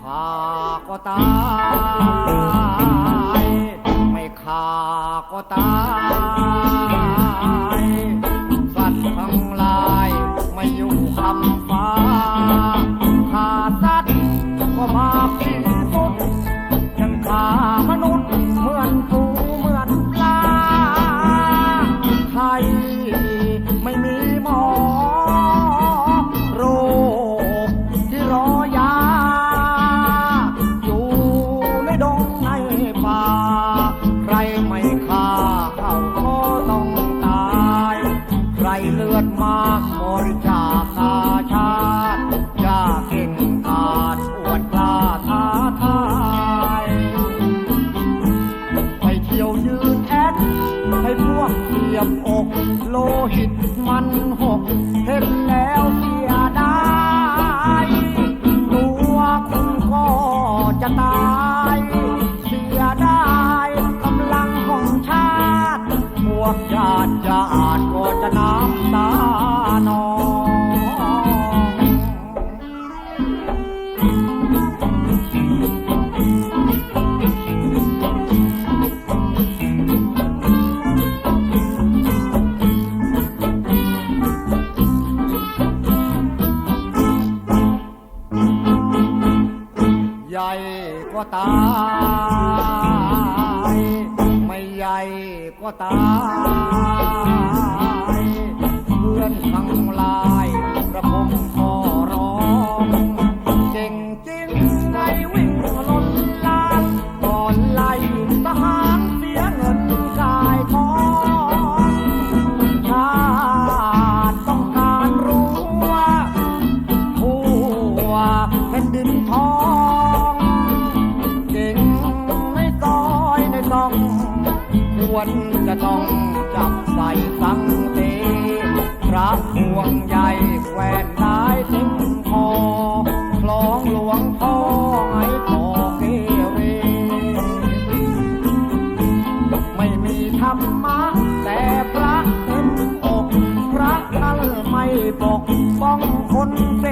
ข้าก็ตาย ไม่ข้าก็ตาย อกโลหิตมันห ก็ตาย ไม่ใหญ่ก็ตายเพื่อนทั้งลายกระผมขอร้องเก่งจริงในวิ่งล้นลานก่อนไล่ทหารเสียเงินกายทองชาติต้องการรู้ว่าทั่วแผ่นดินทอง ควรจะต้องจับใส่สังเตพระพวงใหญ่แขวนได้เต็มคอคล้องหลวงพ่อให้ขอเกเร ไม่มีธรรมะแต่พระเต็มอก พระนั่นไม่ปกป้องคนเส